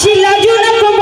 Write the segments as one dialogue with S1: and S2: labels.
S1: শিলাজনক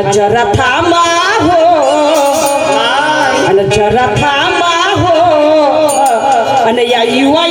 S1: અને જરા થામા હો. અને જરા થામા હો. અને યા યુવા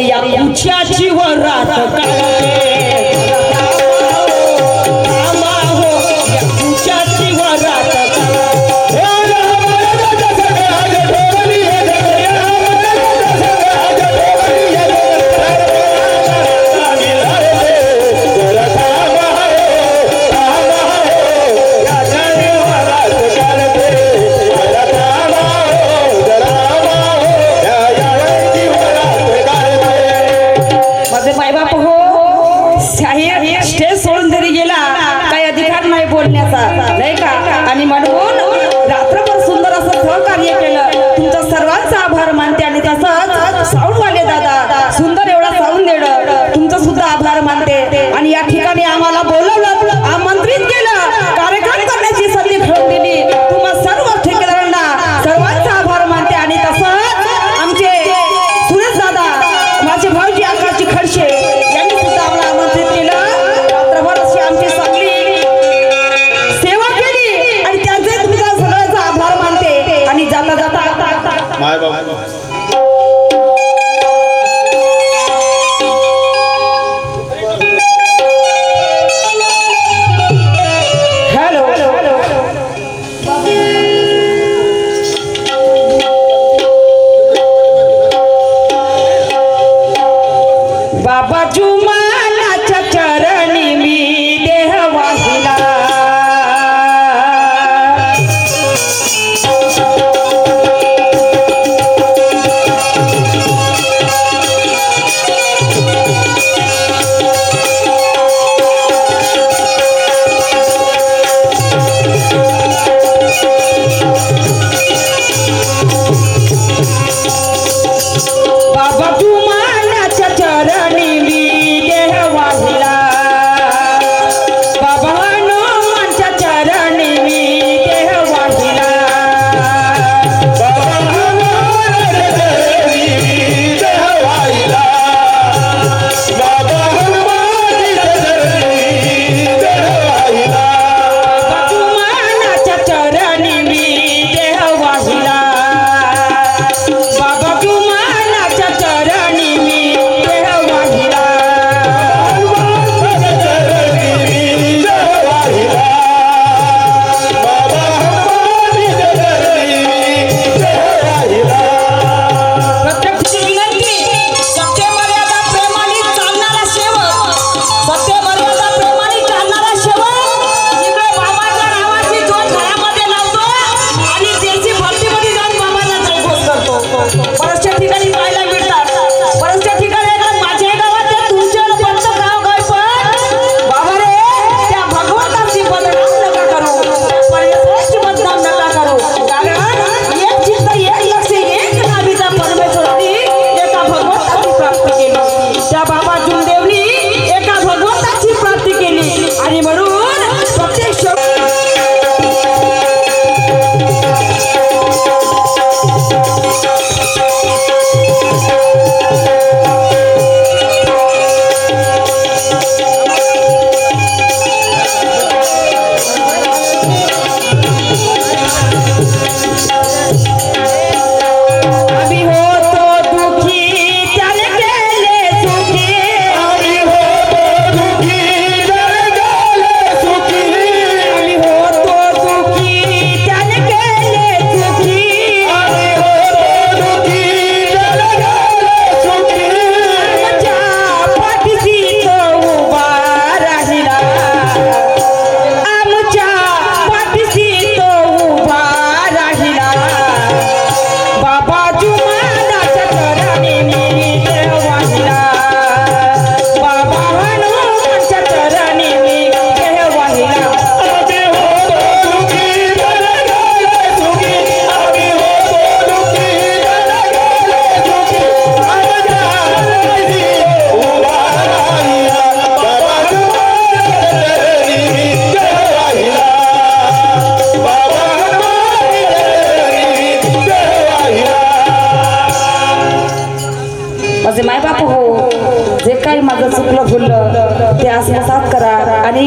S1: या पुछाची वर रात काय आम्हाला बोल माझे मायबाप हो जे काही माझं चुकलं फुललं ते आसपासात करा. आणि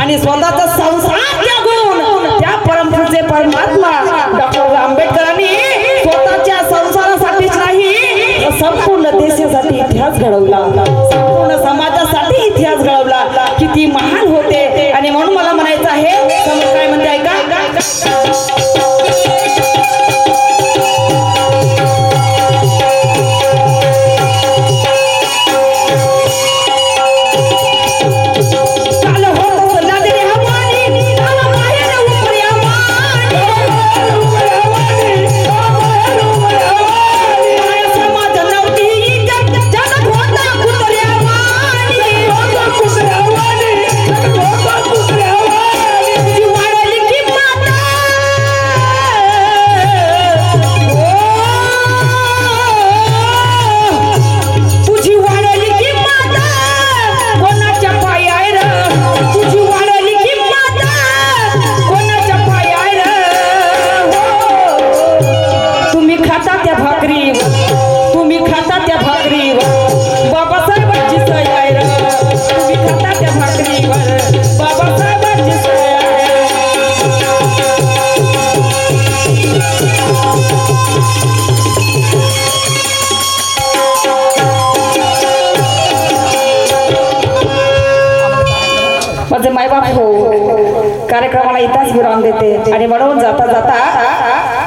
S1: आणि स्वतःचा संसार त्यागून त्या परमपूरचे परमात्मा डॉक्टर आंबेडकरांनी स्वतःच्या संसारासाठीच नाही संपूर्ण देशासाठी इतिहास घडवला. कार्यक्रमाला इथंच विराम देते. आणि म्हणून जाता जाता